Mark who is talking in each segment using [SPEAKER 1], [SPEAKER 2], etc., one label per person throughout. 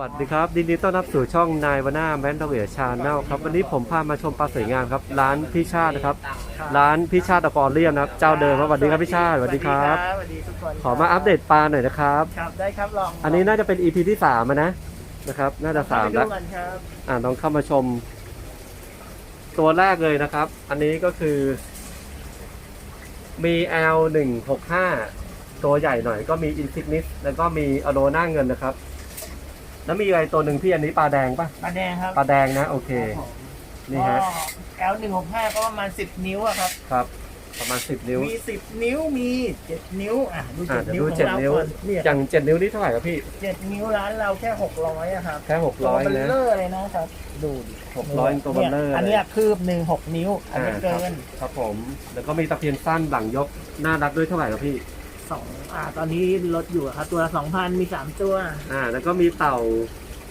[SPEAKER 1] วัสดีครับยินดีต้อนรับสู่ช่องนายวนาแมนทเวชาแนลครับวันนี้ผมพามาชมปลาสวยงามครับ ร้านพี่ชาตินะครับ ร้านพี่ชาติตะกอเรียมนะครับ เจ้าเดิมครับสวัสดีครับพี่ชาติสวัสดีครับ
[SPEAKER 2] สวัสดีทุกคน
[SPEAKER 1] ขอมาอัปเดตปลาหน่อยนะครับ
[SPEAKER 2] ครับได้ครับลอง
[SPEAKER 1] อันนี้น่าจะเป็น EP ที่สามอะนะนะครับ น่าจะสาม
[SPEAKER 2] แล้
[SPEAKER 1] แล้วว
[SPEAKER 2] กันครับ
[SPEAKER 1] อ่าลองเข้ามาชม ตัวแรกเลยนะครับ อันนี้ก็คือ มี L 1 6 5ตัวใหญ่หน่อยก็มี Insignis แล้วก็มีอโลน่าเงินนะครับ แล้วมีอะไรตัวหนึ่งพี่อันนี้ปลาแดงปะ
[SPEAKER 2] ปลาแดงครับ
[SPEAKER 1] ปลาแดงนะโอเค นี่ฮะ
[SPEAKER 2] แอลหนึ่งหกห้าก็ประมาณสิบนิ้วอะครับ
[SPEAKER 1] ครับ ประมาณ10นิ้ว
[SPEAKER 2] มีสิบนิ้วมีเจ็ดนิ้วอะดู
[SPEAKER 1] อ่า
[SPEAKER 2] เจ็ด
[SPEAKER 1] เดี๋ยว
[SPEAKER 2] นิ้ว
[SPEAKER 1] ดู
[SPEAKER 2] ของ
[SPEAKER 1] เจ็ด
[SPEAKER 2] เรา
[SPEAKER 1] นิ้ว
[SPEAKER 2] ก่อนเนี่ย
[SPEAKER 1] อย่างเจ็ดนิ้วนี่เท่าไหร่ครับพี่
[SPEAKER 2] เจ็ดนิ้วร้านเราแค่หกร้อยอะครับ
[SPEAKER 1] แค่หกร้อย
[SPEAKER 2] ตัวเบล
[SPEAKER 1] นะ
[SPEAKER 2] เลอร์เลยนะครับดูดิ
[SPEAKER 1] หกร้อยตัวเบลเลอร์
[SPEAKER 2] นี่ยอันเนี้ยคืบหนึ่งหกนิ้ว อัน
[SPEAKER 1] อ่า
[SPEAKER 2] นี้
[SPEAKER 1] ครั
[SPEAKER 2] เกิ
[SPEAKER 1] บ
[SPEAKER 2] น
[SPEAKER 1] ครับผม แล้วก็มีตะเพียนสั้นหลังยกน่ารักด้วยเท่าไหร่ครับพี่
[SPEAKER 2] สองอ่า ตอนนี้ลดอยู่อะครับ ตัวละสองพันมีสามตัว
[SPEAKER 1] อ่า แล้วก็มีเต่า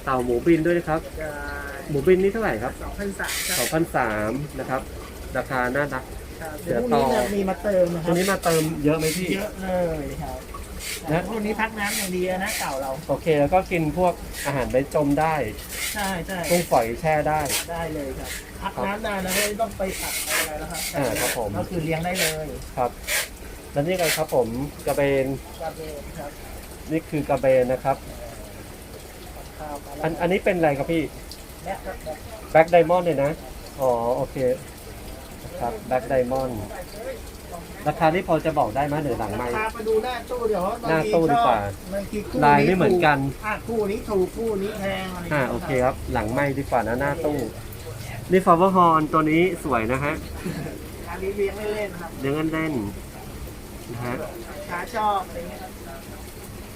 [SPEAKER 1] เต่าหมูบินด้วยนะครับ
[SPEAKER 2] จะ
[SPEAKER 1] หมูบินนี่เท่าไหร่ครับ
[SPEAKER 2] สองพันสามครับ
[SPEAKER 1] สองพันสามนะครับ ราคาน่ารัก
[SPEAKER 2] ครับเดี๋ยวพรุ่งนี้เนี่ยมีมาเติมนะค
[SPEAKER 1] ตั
[SPEAKER 2] รั
[SPEAKER 1] ว
[SPEAKER 2] บ
[SPEAKER 1] นี้มาเติมเยอะไหมพี่
[SPEAKER 2] เยอะเลยครับ
[SPEAKER 1] นะ
[SPEAKER 2] พวกนี้พักน้ำอย่างเดียวนะเก่าเรา
[SPEAKER 1] โอเค แล้วก็กินพวกอาหารใบจมได้
[SPEAKER 2] ใช่ใช่
[SPEAKER 1] กุ้งฝอยแช่ได้
[SPEAKER 2] ได้เลยครับพักน้ำนานนะไม่ต้องไปตัดอะไรแล้วครับ
[SPEAKER 1] อ่าครับผม
[SPEAKER 2] ก็คือเลี้ยงได้เลย
[SPEAKER 1] ครับ แล้วนี่อะไรครับผมกระเบน
[SPEAKER 2] กระเบนครับ
[SPEAKER 1] นี่คือกระเบนนะครับ
[SPEAKER 2] ข้าว
[SPEAKER 1] อันอันนี้เป็นอะไรครับพี่
[SPEAKER 2] และครับและ
[SPEAKER 1] แบ็กไดมอนด์เลยนะ อ๋อโอเคครับแบ็กไดมอนด์ราคานี่พอจะบอกได้ไหมหรือหลังไม่
[SPEAKER 2] พาไปดูหน้าตู้เดี๋ยวบงที
[SPEAKER 1] หน้าตู้ดีกว่า
[SPEAKER 2] ชอบบางทีคู่
[SPEAKER 1] ลายไม่เหมือนกัน
[SPEAKER 2] ถูอะคู่นี้ถูกคู่นี้แพงอะไร
[SPEAKER 1] อ่าโอเคครับ หลังไม่ดีกว่านะหน้าตู้นี่ฟาวเวอร์ฮอนตัวนี้สวยนะฮะ
[SPEAKER 2] อันนี้เลี้ยงเล่นๆครับ
[SPEAKER 1] เลี้ยงเล่นๆ นะฮะ
[SPEAKER 2] ขาชอบอะไรเงี้ยครับ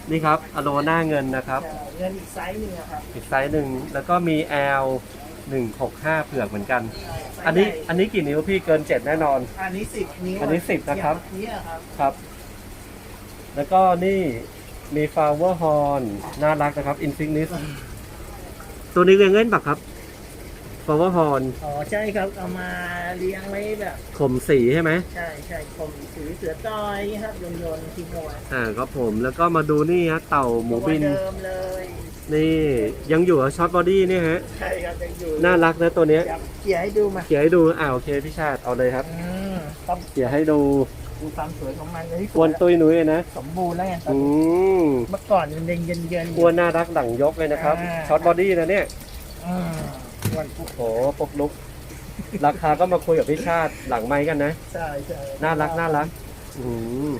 [SPEAKER 1] นี่ครับอโลหน้าเงินนะครับ
[SPEAKER 2] จะเงินอีกไซส์หนึ่งอะครับ
[SPEAKER 1] อีกไซส์หนึ่งแล้วก็มี L 165เผือกเหมือนกันอันนี้อันนี้กี่นิ้วพี่เกิน 7 แน่นอน
[SPEAKER 2] อันนี้สิบนิ้ว
[SPEAKER 1] อันนี้10นะครับ
[SPEAKER 2] อย่างนี้ครับ
[SPEAKER 1] ครับ แล้วก็นี่มี flower horn น่ารักนะครับ insignis ตัวนี้เลี้ยงเล่นปะครับ flower horn
[SPEAKER 2] อ๋อใช่ครับเอามาเลี้ยงไว้แบบ
[SPEAKER 1] ขมสีใช่ไหม
[SPEAKER 2] ใช่ใช่ผมสีเสือจอยอย่างงี้ครับโยนโยนทิ้งเอาไว้
[SPEAKER 1] อ่าครับผมแล้วก็มาดูนี่ฮะเต่าหมูบิน
[SPEAKER 2] ตัวเดิมเลย
[SPEAKER 1] นี่ยังอยู่กับช็อตบอดี้นี่ฮะ
[SPEAKER 2] ใช่ครับยังอยู่
[SPEAKER 1] น่ารักนะตัวเนี้ย
[SPEAKER 2] ครับเขี่ยให้ดูมา
[SPEAKER 1] เขียนให้ดูอ่าโอเคพี่ชาติเอาเลยครับ
[SPEAKER 2] อืมต้อง
[SPEAKER 1] เขียนให้ดู
[SPEAKER 2] ดูความสวยของมันเลยที่
[SPEAKER 1] อ้วนตุยหนุ้ยเลยนะ
[SPEAKER 2] สมบูรณ์แล้วไงตอน
[SPEAKER 1] อื
[SPEAKER 2] นี้
[SPEAKER 1] ม
[SPEAKER 2] เมื่อก่อนมันยังเย็นเย็น
[SPEAKER 1] อ้วนน่ารักหลังยกเลยนะครับ
[SPEAKER 2] อ่า
[SPEAKER 1] ช็อตบอดี้นะเนี่ย
[SPEAKER 2] อืมอ้ วนปุ๊บ
[SPEAKER 1] โหปกลุก ราคาก็มาคุยกับพี่ชาติหลังไม้กันนะ
[SPEAKER 2] ใช่ใช่
[SPEAKER 1] น่ารักน่ารักอืม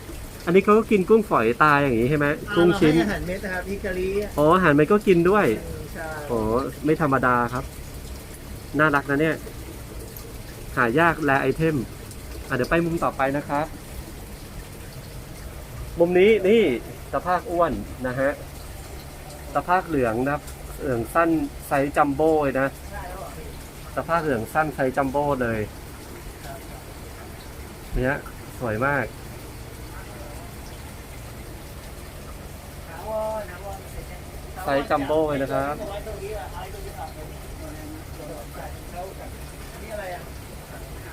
[SPEAKER 1] อันนี้เขาก็กินกุ้งฝอยตายอย่างนี้ใช่ไหม
[SPEAKER 2] อ่า
[SPEAKER 1] กุ้งชิ้น
[SPEAKER 2] เราให้อาหารเม็ดนะครับอิตาลีอะ
[SPEAKER 1] อ๋ออาหารมันก็กินด้วย
[SPEAKER 2] ใช่
[SPEAKER 1] โอ้ไม่ธรรมดาครับ น่ารักนะเนี่ย หายากแลไอเทม อะเดี๋ยวไปมุมต่อไปนะครับ มุมนี้นี่สภาพอ้วนนะฮะสภาพเหลืองนะครับ เหลืองสั้นไซส์จัมโบ้เลยนะ สภาพเหลืองสั้นไซส์จัมโบ้เลยเนี่ยสวยมากไซส์จัมโบ้เลยนะครับ
[SPEAKER 2] เอาไว้ตรงนี้อะเอาไว้ตรงนี้อะอันนี้อะไรอะ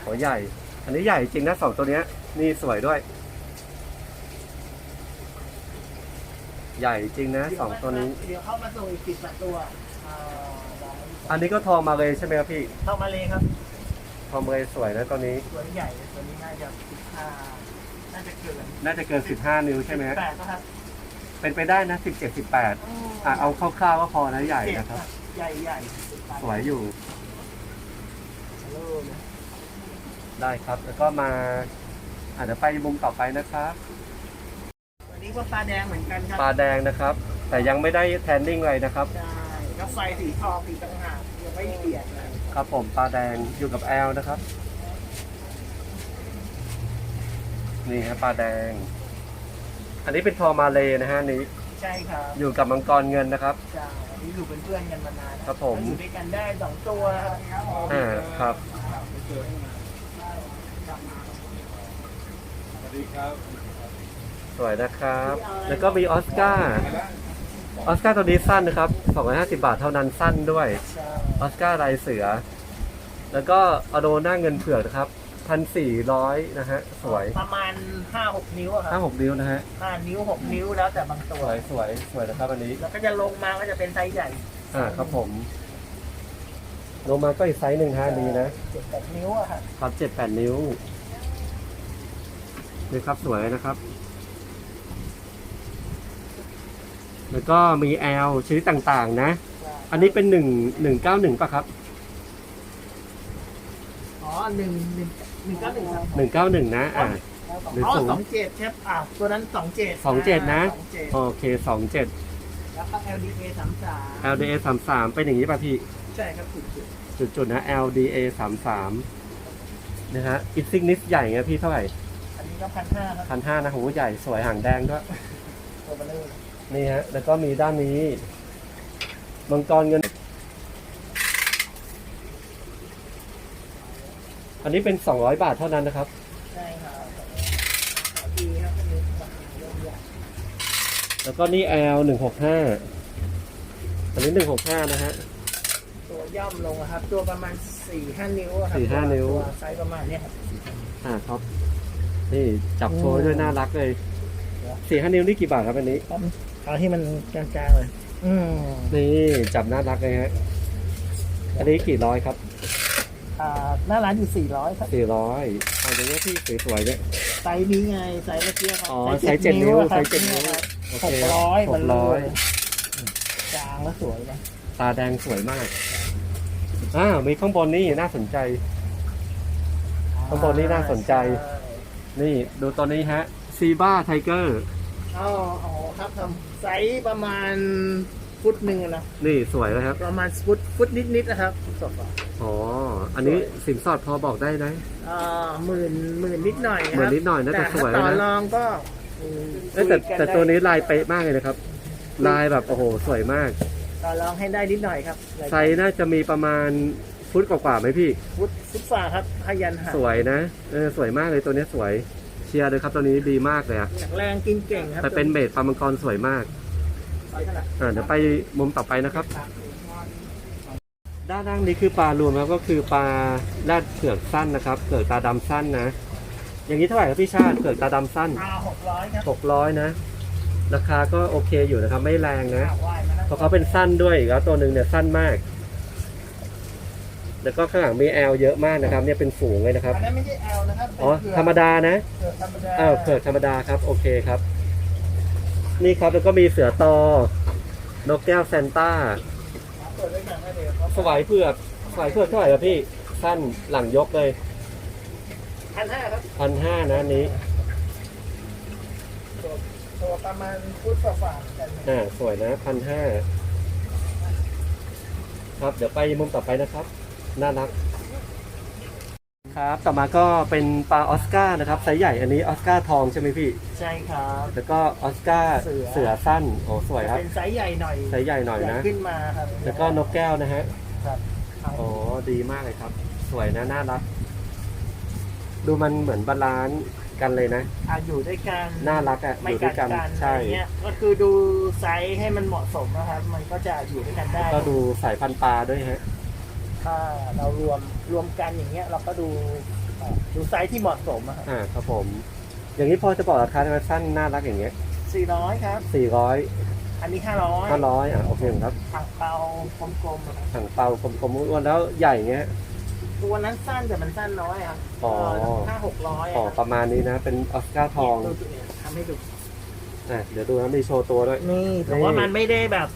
[SPEAKER 1] หัวใหญ่ อันนี้ใหญ่จริงนะสองตัวเนี้ย นี่สวยด้วย ใหญ่จริงนะสองตัวนี้
[SPEAKER 2] เดี๋ยวเข้ามาส่งอีกสิบตัว อ่าได้
[SPEAKER 1] อันนี้ก็ทองมาเลยใช่ไหมครับพี่
[SPEAKER 2] เข้ามาเลยครับ
[SPEAKER 1] ทองมาเลยสวยนะตัวนี้
[SPEAKER 2] ตัวใหญ่ตัวนี้น่าจะสิบห้าน่าจะเกิน
[SPEAKER 1] น่าจะเกิน 15 นิ้วใช่ไหมฮะ
[SPEAKER 2] แปดนะครับ
[SPEAKER 1] เป็นไปได้นะ17 18อะเอาคร่าวๆก็พอนะใหญ่นะครับ
[SPEAKER 2] ใหญ่ใหญ่
[SPEAKER 1] สวยอยู่
[SPEAKER 2] โลนะ
[SPEAKER 1] ได้ครับ แล้วก็มาอาจจะเดี๋ยวไปมุมต่อไปนะครับ
[SPEAKER 2] วันนี้ก็ปลาแดงเหมือนกันครั
[SPEAKER 1] ปลาแดงนะครับ แต่ยังไม่ได้แทนดิ้งเลยนะครับ
[SPEAKER 2] ใช่ ก็ไฟสีทองสีต่างหากยังไม่เปลี่ยนเลย
[SPEAKER 1] ครับผมปลาแดงอยู่กับแอลนะครับ นี่ฮะปลาแดง อันนี้เป็นทอมาเลยนะฮะนี่
[SPEAKER 2] ใช่ครับ
[SPEAKER 1] อยู่กับมังกรเงินนะครับ
[SPEAKER 2] ใช่อันนี้อยู่เป็นเพื่อนกันมานานนะครับ
[SPEAKER 1] ผม
[SPEAKER 2] อยู่ด้วยกันได้สองตัวครับ
[SPEAKER 1] อ่าครับ
[SPEAKER 3] สวัสดีครับ
[SPEAKER 1] สวยนะครับ แล้วก็มีออสการ์ ออสการ์ตัวนี้สั้นนะครับ 250 บาทเท่านั้นสั้นด้วย
[SPEAKER 2] ใช่
[SPEAKER 1] ออสการ์ลายเสือ แล้วก็อโดน่าเงินเผือกนะครับพันสี่ร้อยนะฮะ สวย
[SPEAKER 2] ประมาณห้าหกนิ้วอะค
[SPEAKER 1] ห้า
[SPEAKER 2] รับ
[SPEAKER 1] หกนิ้วนะฮะ
[SPEAKER 2] ห้านิ้วหกนิ้วแล้วแต่บาง
[SPEAKER 1] ส
[SPEAKER 2] ตัว
[SPEAKER 1] วยสวยสวยนะครับอันนี้
[SPEAKER 2] แล้วก็จะลงมาก็จะเป็นไซส์ใหญ่
[SPEAKER 1] อ่าครับผมลงมาก็อีกไซส์หนึ่งฮะอันนี้นะ
[SPEAKER 2] เจ็ดแปดนิ้วอะครับ
[SPEAKER 1] ครับเจ็ดแปดนิ้วนี่ครับสวยนะครับ แล้วก็มี L ชนิดต่างๆ นะ อันนี้เป็นหนึ่งหนึ่งเก้าหนึ่งป่ะครับ
[SPEAKER 2] อ๋อหนึ่งหนึ่งหนึ่งเก้าหนึ่งครับ
[SPEAKER 1] หนึ่งเก้าหนึ่งนะอ่า หรือ
[SPEAKER 2] อ๋อ
[SPEAKER 1] สูง
[SPEAKER 2] สองเจ็ดครับอ่าตัวนั้นสองเจ็ด
[SPEAKER 1] สองเจ็ดนะ
[SPEAKER 2] สองเจ็ด
[SPEAKER 1] โอเคสองเจ็ด
[SPEAKER 2] แล้วก็ LDA สามสาม
[SPEAKER 1] LDA สามสามเป็นอย่างนี้ป่ะพี่
[SPEAKER 2] ใช่ครับถูกจุด
[SPEAKER 1] จุดๆนะ LDA สามสามนะฮะอิซิกนิสใหญ่ไงพี่เท่าไหร่
[SPEAKER 2] อันนี้ก็พันห้าครับ
[SPEAKER 1] พันห้านะโหใหญ่สวยหางแดงด้วย
[SPEAKER 2] ตัวเบลเลอร์
[SPEAKER 1] นี่ฮะ แล้วก็มีด้านนี้มังกรเงิน อันนี้เป็น200บาทเท่านั้นนะครับ
[SPEAKER 2] ใช่ครับดีครับอันนี้ราคาเริ่มใหญ่
[SPEAKER 1] แล้วก็นี่ L 165อันนี้165นะฮะ
[SPEAKER 2] ตัวย่อมลงอะครับ ตัวประมาณสี่ห้านิ้วอะครับ
[SPEAKER 1] สี่ห้านิ้ว
[SPEAKER 2] ตัไซส์ประมาณเนี้ยครับ
[SPEAKER 1] อ่าครับ นี่จับโชว์ด้วยน่ารักเลย สี่ห้านิ้วนี่กี่บาทครับอันนี้
[SPEAKER 2] เอาที่มันกลางๆเลย อืม
[SPEAKER 1] นี่จับน่ารักเลยฮะ อันนี้กี่ร้อยครับ
[SPEAKER 2] อ่าหน้าร้านอยู่สี่ร้อยครับ
[SPEAKER 1] สี่ร้อยเอาอย่างนี้ที่สวยๆเนี่ย
[SPEAKER 2] ไซส์นี้ไงไซส์เมื่อกี้ครับ
[SPEAKER 1] อ๋อไซส์เจ็ดนิ้ว
[SPEAKER 2] อะครับ
[SPEAKER 1] ไซส์เจ็ดนิ้ว
[SPEAKER 2] เนี่ยครับ
[SPEAKER 1] โอ
[SPEAKER 2] ห
[SPEAKER 1] เค
[SPEAKER 2] กร้อย
[SPEAKER 1] ห
[SPEAKER 2] มัน
[SPEAKER 1] ก
[SPEAKER 2] เล
[SPEAKER 1] ร้อย
[SPEAKER 2] ยกลางแล้วสวยนะ
[SPEAKER 1] ตาแดงสวยมากอ้าวมีข้างบนนี่น่าสนใจ ข้างบนนี่น่าสนใจนี่ดูตัวนี้ฮะซีบ้าไทเกอร์
[SPEAKER 2] อ๋ออ๋อ ครับทำไซส์ประมาณฟุตหนึ่งอะนะ
[SPEAKER 1] นี่สวยนะครับ
[SPEAKER 2] ประมาณฟุตฟุตนิดๆนะครับฟุตสอง
[SPEAKER 1] อ๋อ อันนี้สินสอดพอบอกได้ไหม
[SPEAKER 2] อ่าหมื่นหมื่นนิดหน่อยครับ
[SPEAKER 1] หมื่นนิดหน่อยน่าจะสวย
[SPEAKER 2] แต่ถ้าต่อ
[SPEAKER 1] นะ
[SPEAKER 2] รองก็อืม
[SPEAKER 1] เอ้ยแต่
[SPEAKER 2] คุยกั
[SPEAKER 1] แต่
[SPEAKER 2] ได้
[SPEAKER 1] ตัวนี้ลายเป๊ะมากเลยนะครับ ลายแบบโอ้โหสวยมาก
[SPEAKER 2] ต่อรองให้ได้นิดหน่อยครับ
[SPEAKER 1] ไซส์น่าจะมีประมาณฟุตกว่าๆไหมพี่
[SPEAKER 2] ฟุตฟุตฝ่าครับพยันหา
[SPEAKER 1] สวยนะเออสวยมากเลยตัวนี้สวยเชียร์เลยครับตัวนี้ดีมากเลยอะ
[SPEAKER 2] แข็งแรงกินเก่งครับ
[SPEAKER 1] แต่เป็นเบสปลามังกรสวยมาก
[SPEAKER 2] ไซส์เท่าไหร่
[SPEAKER 1] อ่าเดี๋ยวไปมุมต่อไปนะครับ ด้านล่างนี้คือปลารวมแล้วก็คือปลาแรดเผือกสั้นนะครับเผือกตาดำสั้นนะ อย่างนี้เท่าไหร่ครับพี่ชาติเผือกตาดำสั้น
[SPEAKER 2] อ่าหกร้อยครับ
[SPEAKER 1] หกร้อยนะ ราคาก็โอเคอยู่นะครับ ไม่แรงนะ
[SPEAKER 2] อ่าว่ายมานะ
[SPEAKER 1] เพราะเขาเป็นสั้นด้วยอีกแล้วตัวหนึ่งเนี่ยสั้นมาก แล้วก็ข้างหลังมีแอลเยอะมากนะครับเนี่ยเป็นฝูงเลยนะครับ
[SPEAKER 2] อันนั้นไม่ใช่แอลนะครับเป็น
[SPEAKER 1] อ๋อ
[SPEAKER 2] เผือก
[SPEAKER 1] ธรรมดานะ
[SPEAKER 2] เผือกธรรมดา
[SPEAKER 1] อ้าวเผือกธรรมดาครับโอเคครับ นี่ครับแล้วก็มีเสือตอนกแก้วแซนต้า
[SPEAKER 2] เปิดไว้ก่อนนะเดี๋ยวเขา
[SPEAKER 1] สวายเผือกสวายเผือกเท่าไหร่ครับพี่สั้นหลังยกเลย
[SPEAKER 2] พันห้าครับ
[SPEAKER 1] พันห้านะอันนี้
[SPEAKER 2] ตัวตัวประมาณฟุตฝ่าๆกันนะ
[SPEAKER 1] อ่าสวยนะพันห้าครับ เดี๋ยวไปมุมต่อไปนะครับ น่ารัก ครับต่อมาก็เป็นปลาออสการ์นะครับไซส์ใหญ่อันนี้ออสการ์ทองใช่ไหมพี่
[SPEAKER 2] ใช่ครับ
[SPEAKER 1] แล้วก็ออสการ์
[SPEAKER 2] เสือ
[SPEAKER 1] เสือสั้นโอ้สวยครับ
[SPEAKER 2] เป็นไซส์ใหญ่หน่อย
[SPEAKER 1] ไซส์ใหญ่หน่อยนะ
[SPEAKER 2] ขึ้นมาครับ
[SPEAKER 1] แล้วก็นกแก้วนะฮะ
[SPEAKER 2] ครับเอา
[SPEAKER 1] โอ้ดีมากเลยครับ สวยนะน่ารัก ดูมันเหมือนบาลานซ์กันเลยนะ
[SPEAKER 2] อะอยู่ด้วยกัน
[SPEAKER 1] น่ารักอะอ
[SPEAKER 2] ไม่
[SPEAKER 1] ยู่ด้
[SPEAKER 2] กั
[SPEAKER 1] ว
[SPEAKER 2] ด
[SPEAKER 1] ยกัน
[SPEAKER 2] กัน
[SPEAKER 1] ใช่
[SPEAKER 2] อะไรเงี้ยก็คือดูไซส์ให้มันเหมาะสมนะครับ มันก็จะอยู่ด้วยกันได้
[SPEAKER 1] ก็ดูสายพันธุ์ปลาด้วยฮะ
[SPEAKER 2] ถ้าเรารวมรวมกันอย่างเงี้ยเราก็ดูเอ่อดูไซส์ที่เหมาะสมอะครับ
[SPEAKER 1] อ่าครับผม อย่างนี้พอจะบอกราคาได้ไหมสั้นน่ารักอย่างเงี้ย
[SPEAKER 2] สี่ร้อยครับ
[SPEAKER 1] สี่ร้อย
[SPEAKER 2] อันนี้ห้าร้อย
[SPEAKER 1] ห้าร้อยอะโอเคครับ
[SPEAKER 2] ถังเปากลมๆอะครับ
[SPEAKER 1] ถังเปากลมๆอ้วนๆแล้วใหญ่เงี้ย
[SPEAKER 2] ตัวนั้นสั้นแต่มันสั้นน้อยครับ
[SPEAKER 1] อ๋อ
[SPEAKER 2] ห้าหกร้อย
[SPEAKER 1] อ๋อประมาณนี้นะ เป็นออสการ์ทอง
[SPEAKER 2] ทำให้ดู
[SPEAKER 1] อะเดี๋ยวดูนะมีโชว์ตัวด้วย
[SPEAKER 2] นี่แต่ว่ามันไม่ได้แบบ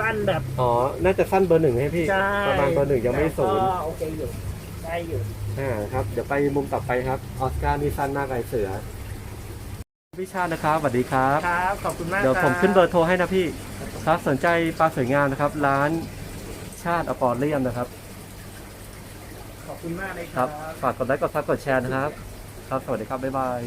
[SPEAKER 2] สั้นแบบ
[SPEAKER 1] อ๋อ น่าจะสั้นเบอร์หนึ่งให้พี่
[SPEAKER 2] ใช่
[SPEAKER 1] ประมาณเบอร์หนึ่งยังไม่ศูนย์
[SPEAKER 2] แต่ก็โอเคอยู่ได้อยู่
[SPEAKER 1] อ่าครับ เดี๋ยวไปมุมต่อไปครับ ออสการ์นี่สั้นมากเลยเสือ พี่ชาตินะครับสวัสดีครับ
[SPEAKER 2] ครับ ขอบคุณมาก
[SPEAKER 1] เดี๋ยว
[SPEAKER 2] ค
[SPEAKER 1] ผมขึ้นเบอร์โทรให้นะพี่ ครับสนใจปลาสวยงามนะครับ ร้านชาติอปอร์เลียมนะครับ
[SPEAKER 2] ขอบคุณมากเลย
[SPEAKER 1] ค
[SPEAKER 2] ค
[SPEAKER 1] รั
[SPEAKER 2] รั
[SPEAKER 1] บ บ ฝากกดไลค์ กดซับกดแชร์นะครับ ครับ สวัสดีครับ บ๊ายบาย